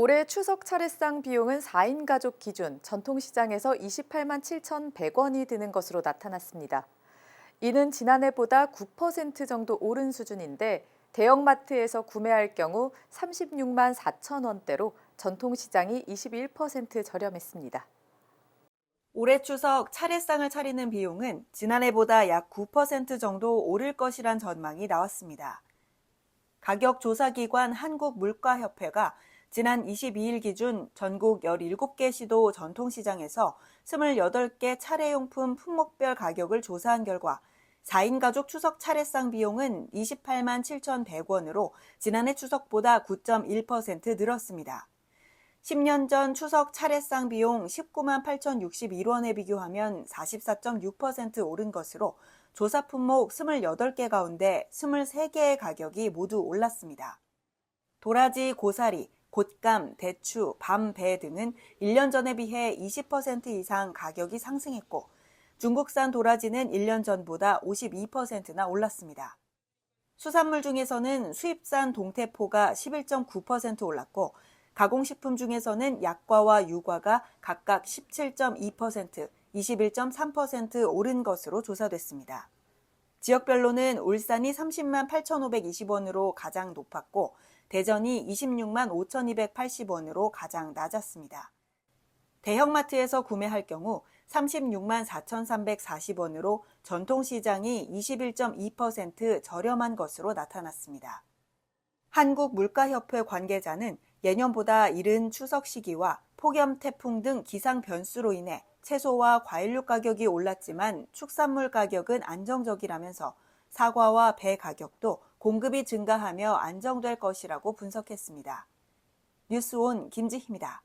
올해 추석 차례상 비용은 4인 가족 기준 전통시장에서 28만 7,100원이 드는 것으로 나타났습니다. 이는 지난해보다 9% 정도 오른 수준인데 대형마트에서 구매할 경우 36만 4천 원대로 전통시장이 21% 저렴했습니다. 올해 추석 차례상을 차리는 비용은 지난해보다 약 9% 정도 오를 것이란 전망이 나왔습니다. 가격 조사기관 한국물가협회가 지난 22일 기준 전국 17개 시도 전통시장에서 28개 차례용품 품목별 가격을 조사한 결과 4인 가족 추석 차례상 비용은 28만 7,100원으로 지난해 추석보다 9.1% 늘었습니다. 10년 전 추석 차례상 비용 19만 8,061원에 비교하면 44.6% 오른 것으로 조사 품목 28개 가운데 23개의 가격이 모두 올랐습니다. 도라지, 고사리, 곶감, 대추, 밤, 배 등은 1년 전에 비해 20% 이상 가격이 상승했고 중국산 도라지는 1년 전보다 52%나 올랐습니다. 수산물 중에서는 수입산 동태포가 11.9% 올랐고 가공식품 중에서는 약과와 유과가 각각 17.2%, 21.3% 오른 것으로 조사됐습니다. 지역별로는 울산이 30만 8,520원으로 가장 높았고 대전이 26만 5,280원으로 가장 낮았습니다. 대형마트에서 구매할 경우 36만 4,340원으로 전통시장이 21.2% 저렴한 것으로 나타났습니다. 한국물가협회 관계자는 예년보다 이른 추석 시기와 폭염 태풍 등 기상 변수로 인해 채소와 과일류 가격이 올랐지만 축산물 가격은 안정적이라면서 사과와 배 가격도 공급이 증가하며 안정될 것이라고 분석했습니다. 뉴스온 김지희입니다.